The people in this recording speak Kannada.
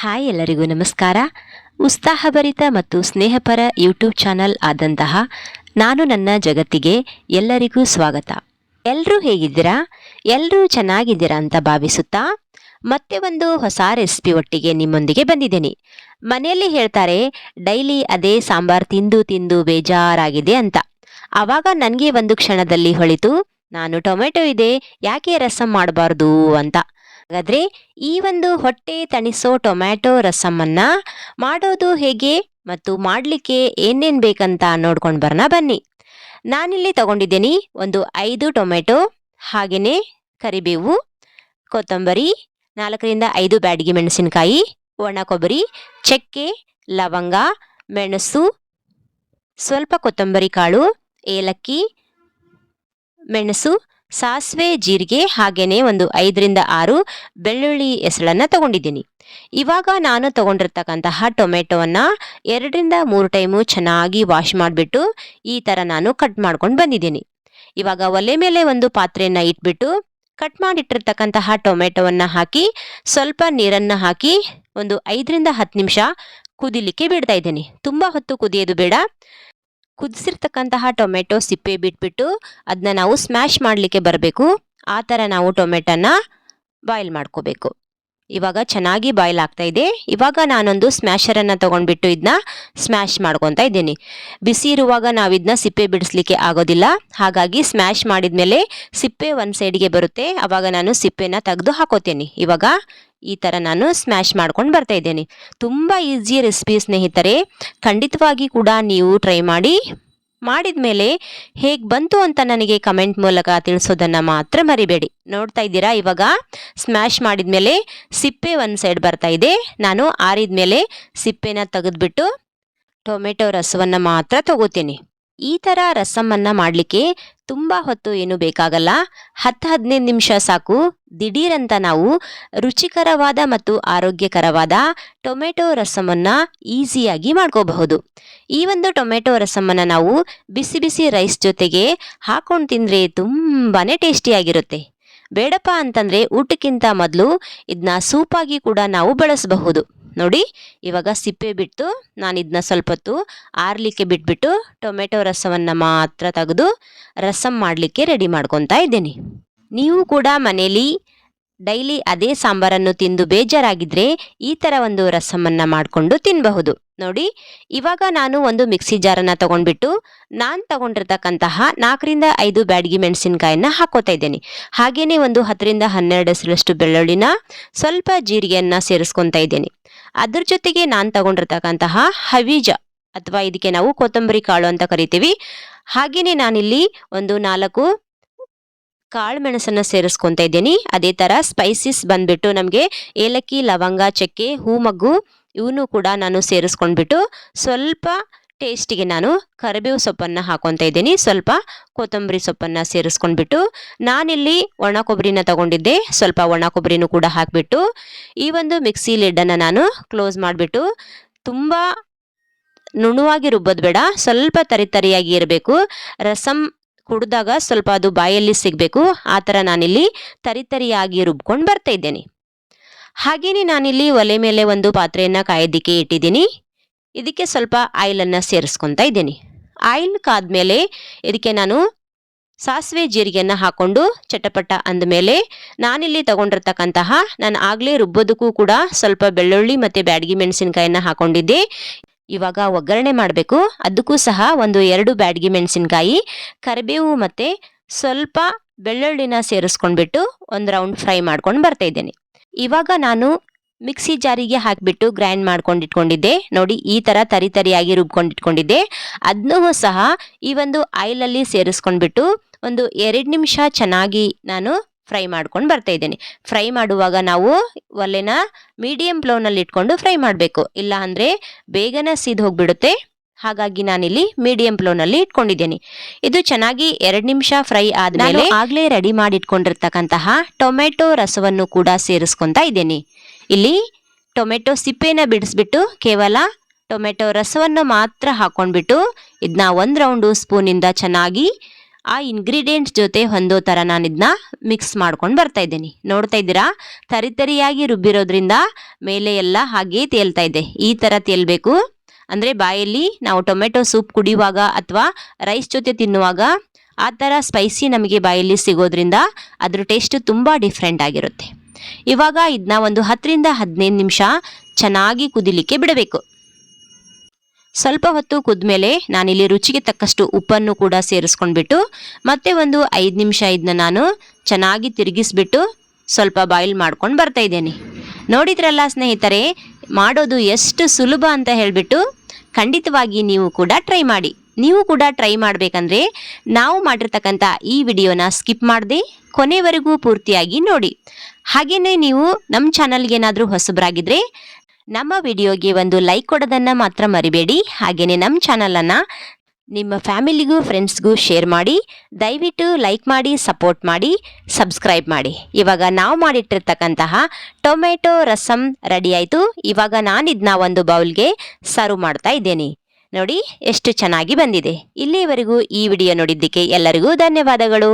ಹಾಯ್ ಎಲ್ಲರಿಗೂ ನಮಸ್ಕಾರ. ಉತ್ಸಾಹಭರಿತ ಮತ್ತು ಸ್ನೇಹಪರ ಯೂಟ್ಯೂಬ್ ಚಾನಲ್ ಆದಂತಹ ನಾನು ನನ್ನ ಜಗತ್ತಿಗೆ ಎಲ್ಲರಿಗೂ ಸ್ವಾಗತ. ಎಲ್ಲರೂ ಹೇಗಿದ್ದೀರಾ? ಎಲ್ಲರೂ ಚೆನ್ನಾಗಿದ್ದೀರಾ ಅಂತ ಭಾವಿಸುತ್ತಾ? ಮತ್ತೆ ಒಂದು ಹೊಸ ರೆಸಿಪಿ ಒಟ್ಟಿಗೆ ನಿಮ್ಮೊಂದಿಗೆ ಬಂದಿದ್ದೀನಿ. ಮನೆಯಲ್ಲಿ ಹೇಳ್ತಾರೆ, ಡೈಲಿ ಅದೇ ಸಾಂಬಾರ್ ತಿಂದು ತಿಂದು ಬೇಜಾರಾಗಿದೆ ಅಂತ. ಆವಾಗ ನನಗೆ ಒಂದು ಕ್ಷಣದಲ್ಲಿ ಹೊಳಿತು, ನಾನು ಟೊಮೆಟೊ ಇದೆ, ಯಾಕೆ ರಸಂ ಮಾಡಬಾರ್ದು? ಅಂತ. ಹಾಗಾದ್ರೆ ಈ ಒಂದು ಹೊಟ್ಟೆ ತಣಿಸೋ ಟೊಮ್ಯಾಟೊ ರಸಮನ್ನ ಮಾಡೋದು ಹೇಗೆ ಮತ್ತು ಮಾಡಲಿಕ್ಕೆ ಏನೇನು ಬೇಕಂತ ನೋಡ್ಕೊಂಡು ಬರೋಣ ಬನ್ನಿ. ನಾನಿಲ್ಲಿ ತಗೊಂಡಿದ್ದೀನಿ ಒಂದು ಐದು ಟೊಮೆಟೊ ಹಾಗೆಯೇ ಕರಿಬೇವು, ಕೊತ್ತಂಬರಿ, ನಾಲ್ಕರಿಂದ ಐದು ಬ್ಯಾಡಗಿ ಮೆಣಸಿನಕಾಯಿ ಒಣ ಕೊಬ್ಬರಿ ಚಕ್ಕೆ, ಲವಂಗ, ಮೆಣಸು, ಸ್ವಲ್ಪ ಕೊತ್ತಂಬರಿ ಕಾಳು, ಏಲಕ್ಕಿ, ಮೆಣಸು ಸಾಸಿವೆ, ಜೀರಿಗೆ ಹಾಗೆಯೇ ಒಂದು ಐದರಿಂದ ಆರು ಬೆಳ್ಳುಳ್ಳಿ ಹೆಸಳನ್ನು ತಗೊಂಡಿದ್ದೀನಿ. ಇವಾಗ ನಾನು ತಗೊಂಡಿರ್ತಕ್ಕಂತಹ ಟೊಮೆಟೊವನ್ನು ಎರಡರಿಂದ ಮೂರು ಟೈಮು ಚೆನ್ನಾಗಿ ವಾಶ್ ಮಾಡಿಬಿಟ್ಟು ಈ ಥರ ನಾನು ಕಟ್ ಮಾಡ್ಕೊಂಡು ಬಂದಿದ್ದೀನಿ. ಇವಾಗ ಒಲೆ ಮೇಲೆ ಒಂದು ಪಾತ್ರೆಯನ್ನು ಇಟ್ಬಿಟ್ಟು ಕಟ್ ಮಾಡಿಟ್ಟಿರ್ತಕ್ಕಂತಹ ಟೊಮೆಟೊವನ್ನು ಹಾಕಿ ಸ್ವಲ್ಪ ನೀರನ್ನು ಹಾಕಿ ಒಂದು ಐದರಿಂದ ಹತ್ತು ನಿಮಿಷ ಕುದಿಲಿಕ್ಕೆ ಬಿಡ್ತಾ ಇದ್ದೀನಿ. ತುಂಬ ಹೊತ್ತು ಕುದಿಯೋದು ಬೇಡ. ಕುದಿಸಿರ್ತಕ್ಕಂತಹ ಟೊಮೆಟೊ ಸಿಪ್ಪೆ ಬಿಟ್ಬಿಟ್ಟು ಅದನ್ನ ನಾವು ಸ್ಮ್ಯಾಶ್ ಮಾಡಲಿಕ್ಕೆ ಬರಬೇಕು. ಆ ಥರ ನಾವು ಟೊಮೆಟೊನ ಬಾಯ್ಲ್ ಮಾಡ್ಕೋಬೇಕು. ಇವಾಗ ಚೆನ್ನಾಗಿ ಬಾಯ್ಲ್ ಆಗ್ತಾ ಇದೆ. ಇವಾಗ ನಾನೊಂದು ಸ್ಮ್ಯಾಶರನ್ನು ತೊಗೊಂಡ್ಬಿಟ್ಟು ಇದನ್ನ ಸ್ಮ್ಯಾಶ್ ಮಾಡ್ಕೊತಾ ಇದ್ದೀನಿ. ಬಿಸಿ ಇರುವಾಗ ನಾವು ಇದನ್ನ ಸಿಪ್ಪೆ ಬಿಡಿಸ್ಲಿಕ್ಕೆ ಆಗೋದಿಲ್ಲ. ಹಾಗಾಗಿ ಸ್ಮ್ಯಾಶ್ ಮಾಡಿದ್ಮೇಲೆ ಸಿಪ್ಪೆ ಒಂದು ಸೈಡ್ಗೆ ಬರುತ್ತೆ. ಆವಾಗ ನಾನು ಸಿಪ್ಪೆನ ತೆಗೆದು ಹಾಕೋತೀನಿ. ಇವಾಗ ಈ ಥರ ನಾನು ಸ್ಮ್ಯಾಶ್ ಮಾಡ್ಕೊಂಡು ಬರ್ತಾ ಇದ್ದೇನೆ. ತುಂಬ ಈಸಿ ರೆಸಿಪಿ ಸ್ನೇಹಿತರೆ. ಖಂಡಿತವಾಗಿ ಕೂಡ ನೀವು ಟ್ರೈ ಮಾಡಿ. ಮಾಡಿದ ಮೇಲೆ ಹೇಗೆ ಬಂತು ಅಂತ ನನಗೆ ಕಮೆಂಟ್ ಮೂಲಕ ತಿಳಿಸೋದನ್ನು ಮಾತ್ರ ಮರಿಬೇಡಿ. ನೋಡ್ತಾ ಇದ್ದೀರಾ? ಇವಾಗ ಸ್ಮ್ಯಾಶ್ ಮಾಡಿದ ಮೇಲೆ ಸಿಪ್ಪೆ ಒಂದು ಸೈಡ್ ಬರ್ತಾ ಇದೆ. ನಾನು ಆರಿದ ಮೇಲೆ ಸಿಪ್ಪೆನ ತೆಗೆದುಬಿಟ್ಟು ಟೊಮೆಟೊ ರಸವನ್ನು ಮಾತ್ರ ತಗೋತೀನಿ. ಈ ಥರ ರಸಮನ್ನು ಮಾಡಲಿಕ್ಕೆ ತುಂಬ ಹೊತ್ತು ಏನು ಬೇಕಾಗಲ್ಲ. ಹತ್ತು ಹದಿನೈದು ನಿಮಿಷ ಸಾಕು. ದಿಢೀರಂತ ನಾವು ರುಚಿಕರವಾದ ಮತ್ತು ಆರೋಗ್ಯಕರವಾದ ಟೊಮೆಟೊ ರಸಮನ್ನು ಈಸಿಯಾಗಿ ಮಾಡ್ಕೋಬಹುದು. ಈ ಒಂದು ಟೊಮೆಟೊ ರಸಮನ್ನು ನಾವು ಬಿಸಿ ಬಿಸಿ ರೈಸ್ ಜೊತೆಗೆ ಹಾಕೊಂಡು ತಿಂದರೆ ತುಂಬಾ ಟೇಸ್ಟಿಯಾಗಿರುತ್ತೆ. ಬೇಡಪ್ಪ ಅಂತಂದರೆ ಊಟಕ್ಕಿಂತ ಮೊದಲು ಇದನ್ನ ಸೂಪಾಗಿ ಕೂಡ ನಾವು ಬಳಸಬಹುದು. ನೋಡಿ, ಇವಾಗ ಸಿಪ್ಪೆ ಬಿಟ್ಟು ನಾನು ಇದನ್ನ ಸ್ವಲ್ಪ ಹೊತ್ತು ಆರ್ಲಿಕ್ಕೆ ಬಿಟ್ಬಿಟ್ಟು ಟೊಮೆಟೊ ರಸವನ್ನು ಮಾತ್ರ ತೆಗೆದು ರಸಂ ಮಾಡಲಿಕ್ಕೆ ರೆಡಿ ಮಾಡ್ಕೊತಾ ಇದ್ದೀನಿ. ನೀವು ಕೂಡ ಮನೇಲಿ ಡೈಲಿ ಅದೇ ಸಾಂಬಾರನ್ನು ತಿಂದು ಬೇಜಾರಾಗಿದ್ರೆ ಈ ಥರ ಒಂದು ರಸಮನ್ನು ಮಾಡಿಕೊಂಡು ತಿನ್ನಬಹುದು ನೋಡಿ, ಇವಾಗ ನಾನು ಒಂದು ಮಿಕ್ಸಿ ಜಾರನ್ನು ತಗೊಂಡ್ಬಿಟ್ಟು ನಾನು ತಗೊಂಡಿರ್ತಕ್ಕಂತಹ ನಾಲ್ಕರಿಂದ ಐದು ಬ್ಯಾಡಗಿ ಮೆಣಸಿನಕಾಯನ್ನ ಹಾಕೋತಾ ಇದ್ದೇನೆ. ಹಾಗೆಯೇ ಒಂದು ಹತ್ತರಿಂದ ಹನ್ನೆರಡು ಹೆಸರಷ್ಟು ಬೆಳ್ಳುಳ್ಳಿನ ಸ್ವಲ್ಪ ಜೀರಿಗೆಯನ್ನು ಸೇರಿಸ್ಕೊತಾ ಇದ್ದೇನೆ. ಅದ್ರ ಜೊತೆಗೆ ನಾನು ತಗೊಂಡಿರ್ತಕ್ಕಂತಹ ಹವೀಜ ಅಥವಾ ಇದಕ್ಕೆ ನಾವು ಕೊತ್ತಂಬರಿ ಕಾಳು ಅಂತ ಕರಿತೀವಿ. ಹಾಗೆಯೇ ನಾನಿಲ್ಲಿ ಒಂದು ನಾಲ್ಕು ಕಾಳು ಮೆಣಸನ್ನು ಸೇರಿಸ್ಕೊತಾ ಇದ್ದೀನಿ. ಅದೇ ಥರ ಸ್ಪೈಸಿಸ್ ಬಂದ್ಬಿಟ್ಟು ನಮಗೆ ಏಲಕ್ಕಿ, ಲವಂಗ, ಚಕ್ಕೆ, ಹೂಮಗ್ಗು ಇವನು ಕೂಡ ನಾನು ಸೇರಿಸ್ಕೊಂಡ್ಬಿಟ್ಟು ಸ್ವಲ್ಪ ಟೇಸ್ಟಿಗೆ ನಾನು ಕರಿಬೇವು ಸೊಪ್ಪನ್ನು ಹಾಕೊತ ಇದ್ದೀನಿ. ಸ್ವಲ್ಪ ಕೊತ್ತಂಬರಿ ಸೊಪ್ಪನ್ನು ಸೇರಿಸ್ಕೊಂಡ್ಬಿಟ್ಟು ನಾನಿಲ್ಲಿ ಒಣ ಕೊಬ್ಬರಿನ ತಗೊಂಡಿದ್ದೆ. ಸ್ವಲ್ಪ ಒಣ ಕೊಬ್ಬರಿನೂ ಕೂಡ ಹಾಕಿಬಿಟ್ಟು ಈ ಒಂದು ಮಿಕ್ಸಿ ಲಿಡ್ಡನ್ನು ನಾನು ಕ್ಲೋಸ್ ಮಾಡಿಬಿಟ್ಟು ತುಂಬ ನುಣುವಾಗಿ ರುಬ್ಬೋದು ಬೇಡ. ಸ್ವಲ್ಪ ತರಿತರಿಯಾಗಿ ಇರಬೇಕು. ರಸಂ ಕುಡಿದಾಗ ಸ್ವಲ್ಪ ಅದು ಬಾಯಲ್ಲಿ ಸಿಗಬೇಕು. ಆ ಥರ ನಾನಿಲ್ಲಿ ತರಿತರಿಯಾಗಿ ರುಬ್ಕೊಂಡು ಬರ್ತಾ ಇದ್ದೇನೆ. ಹಾಗೆಯೇ ನಾನಿಲ್ಲಿ ಒಲೆ ಮೇಲೆ ಒಂದು ಪಾತ್ರೆಯನ್ನು ಕಾಯೋದಿಕ್ಕೆ ಇಟ್ಟಿದ್ದೀನಿ. ಇದಕ್ಕೆ ಸ್ವಲ್ಪ ಆಯಿಲನ್ನು ಸೇರಿಸ್ಕೊತಾ ಇದ್ದೀನಿ. ಆಯಿಲ್ ಕಾದ್ಮೇಲೆ ಇದಕ್ಕೆ ನಾನು ಸಾಸಿವೆ ಜೀರಿಗೆಯನ್ನು ಹಾಕ್ಕೊಂಡು ಚಟಪಟ ಅಂದಮೇಲೆ ನಾನಿಲ್ಲಿ ತಗೊಂಡಿರ್ತಕ್ಕಂತಹ, ನಾನು ಆಗಲೇ ರುಬ್ಬೋದಕ್ಕೂ ಕೂಡ ಸ್ವಲ್ಪ ಬೆಳ್ಳುಳ್ಳಿ ಮತ್ತು ಬ್ಯಾಡಗಿ ಮೆಣಸಿನ್ಕಾಯಿನ ಹಾಕೊಂಡಿದ್ದೆ. ಇವಾಗ ಒಗ್ಗರಣೆ ಮಾಡಬೇಕು. ಅದಕ್ಕೂ ಸಹ ಒಂದು ಎರಡು ಬ್ಯಾಡಗಿ ಮೆಣಸಿನ್ಕಾಯಿ, ಕರಿಬೇವು ಮತ್ತು ಸ್ವಲ್ಪ ಬೆಳ್ಳುಳ್ಳಿನ ಸೇರಿಸ್ಕೊಂಡ್ಬಿಟ್ಟು ಒಂದು ರೌಂಡ್ ಫ್ರೈ ಮಾಡ್ಕೊಂಡು ಬರ್ತಾ ಇದ್ದೇನೆ. ಇವಾಗ ನಾನು ಮಿಕ್ಸಿ ಜಾರಿಗೆ ಹಾಕಿಬಿಟ್ಟು ಗ್ರೈಂಡ್ ಮಾಡ್ಕೊಂಡಿಟ್ಕೊಂಡಿದ್ದೆ. ನೋಡಿ, ಈ ಥರ ತರಿ ತರಿಯಾಗಿ ರುಬ್ಕೊಂಡಿಟ್ಕೊಂಡಿದ್ದೆ. ಅದನ್ನೂ ಸಹ ಈ ಒಂದು ಆಯಿಲಲ್ಲಿ ಸೇರಿಸ್ಕೊಂಡ್ಬಿಟ್ಟು ಒಂದು ಎರಡು ನಿಮಿಷ ಚೆನ್ನಾಗಿ ನಾನು ಫ್ರೈ ಮಾಡ್ಕೊಂಡು ಬರ್ತಾ ಇದ್ದೇನೆ. ಫ್ರೈ ಮಾಡುವಾಗ ನಾವು ಒಲೆನ ಮೀಡಿಯಂ ಫ್ಲೋನಲ್ಲಿ ಇಟ್ಕೊಂಡು ಫ್ರೈ ಮಾಡಬೇಕು. ಇಲ್ಲ ಅಂದರೆ ಬೇಗನೆ ಸೀದ್ ಹೋಗ್ಬಿಡುತ್ತೆ. ಹಾಗಾಗಿ ನಾನಿಲ್ಲಿ ಮೀಡಿಯಂ ಫ್ಲೋನಲ್ಲಿ ಇಟ್ಕೊಂಡಿದ್ದೀನಿ. ಇದು ಚೆನ್ನಾಗಿ ಎರಡು ನಿಮಿಷ ಫ್ರೈ ಆದಮೇಲೆ ಆಗಲೇ ರೆಡಿ ಮಾಡಿ ಇಟ್ಕೊಂಡಿರ್ತಕ್ಕಂತಹ ಟೊಮೆಟೊ ರಸವನ್ನು ಕೂಡ ಸೇರಿಸ್ಕೊತಾ ಇದ್ದೀನಿ. ಇಲ್ಲಿ ಟೊಮೆಟೊ ಸಿಪ್ಪೆನ ಬಿಡಿಸ್ಬಿಟ್ಟು ಕೇವಲ ಟೊಮೆಟೊ ರಸವನ್ನು ಮಾತ್ರ ಹಾಕೊಂಡ್ಬಿಟ್ಟು ಇದನ್ನ ಒಂದು ರೌಂಡು ಸ್ಪೂನಿಂದ ಚೆನ್ನಾಗಿ ಆ ಇಂಗ್ರೀಡಿಯೆಂಟ್ಸ್ ಜೊತೆ ಹೊಂದೋ ಥರ ನಾನು ಇದನ್ನ ಮಿಕ್ಸ್ ಮಾಡ್ಕೊಂಡು ಬರ್ತಾ ಇದ್ದೀನಿ. ನೋಡ್ತಾ ಇದ್ದೀರಾ? ತರಿತರಿಯಾಗಿ ರುಬ್ಬಿರೋದ್ರಿಂದ ಮೇಲೆ ಎಲ್ಲ ಹಾಗೆ ತೇಲ್ತಾ ಇದೆ. ಈ ಥರ ತೇಲ್ಬೇಕು. ಅಂದರೆ ಬಾಯಲ್ಲಿ ನಾವು ಟೊಮೆಟೊ ಸೂಪ್ ಕುಡಿಯುವಾಗ ಅಥವಾ ರೈಸ್ ಜೊತೆ ತಿನ್ನುವಾಗ ಆ ಥರ ಸ್ಪೈಸಿ ನಮಗೆ ಬಾಯಲ್ಲಿ ಸಿಗೋದ್ರಿಂದ ಅದ್ರ ಟೇಸ್ಟು ತುಂಬ ಡಿಫ್ರೆಂಟ್ ಆಗಿರುತ್ತೆ. ಇವಾಗ ಇದನ್ನ ಒಂದು ಹತ್ತರಿಂದ ಹದಿನೈದು ನಿಮಿಷ ಚೆನ್ನಾಗಿ ಕುದಿಲಿಕ್ಕೆ ಬಿಡಬೇಕು. ಸ್ವಲ್ಪ ಹೊತ್ತು ಕುದ್ಮೇಲೆ ನಾನಿಲ್ಲಿ ರುಚಿಗೆ ತಕ್ಕಷ್ಟು ಉಪ್ಪನ್ನು ಕೂಡ ಸೇರಿಸ್ಕೊಂಡ್ಬಿಟ್ಟು ಮತ್ತೆ ಒಂದು ಐದು ನಿಮಿಷ ಇದನ್ನ ನಾನು ಚೆನ್ನಾಗಿ ತಿರುಗಿಸ್ಬಿಟ್ಟು ಸ್ವಲ್ಪ ಬಾಯ್ಲ್ ಮಾಡ್ಕೊಂಡು ಬರ್ತಾ ಇದ್ದೇನೆ. ನೋಡಿದ್ರಲ್ಲ ಸ್ನೇಹಿತರೆ ಮಾಡೋದು ಎಷ್ಟು ಸುಲಭ ಅಂತ ಹೇಳಿಬಿಟ್ಟು ಖಂಡಿತವಾಗಿ ನೀವು ಕೂಡ ಟ್ರೈ ಮಾಡಿ. ನೀವು ಕೂಡ ಟ್ರೈ ಮಾಡಬೇಕಂದ್ರೆ ನಾವು ಮಾಡಿರ್ತಕ್ಕಂಥ ಈ ವಿಡಿಯೋನ ಸ್ಕಿಪ್ ಮಾಡದೆ ಕೊನೆವರೆಗೂ ಪೂರ್ತಿಯಾಗಿ ನೋಡಿ. ಹಾಗೆಯೇ ನೀವು ನಮ್ಮ ಚಾನಲ್ಗೆ ಏನಾದರೂ ಹೊಸಬರಾಗಿದ್ದರೆ ನಮ್ಮ ವಿಡಿಯೋಗೆ ಒಂದು ಲೈಕ್ ಕೊಡೋದನ್ನು ಮಾತ್ರ ಮರಿಬೇಡಿ. ಹಾಗೆಯೇ ನಮ್ಮ ಚಾನಲನ್ನು ನಿಮ್ಮ ಫ್ಯಾಮಿಲಿಗೂ, ಫ್ರೆಂಡ್ಸ್ಗೂ ಶೇರ್ ಮಾಡಿ, ದಯವಿಟ್ಟು ಲೈಕ್ ಮಾಡಿ, ಸಪೋರ್ಟ್ ಮಾಡಿ, ಸಬ್ಸ್ಕ್ರೈಬ್ ಮಾಡಿ. ಇವಾಗ ನಾವು ಮಾಡಿಟ್ಟಿರ್ತಕ್ಕಂತಹ ಟೊಮೆಟೊ ರಸಮ್ ರೆಡಿ ಆಯಿತು. ಇವಾಗ ನಾನು ಇದನ್ನ ಒಂದು ಬೌಲ್ಗೆ ಸರ್ವ್ ಮಾಡ್ತಾ ಇದ್ದೇನೆ. ನೋಡಿ, ಎಷ್ಟು ಚೆನ್ನಾಗಿ ಬಂದಿದೆ. ಇಲ್ಲಿಯವರೆಗೂ ಈ ವಿಡಿಯೋ ನೋಡಿದ್ದಕ್ಕೆ ಎಲ್ಲರಿಗೂ ಧನ್ಯವಾದಗಳು.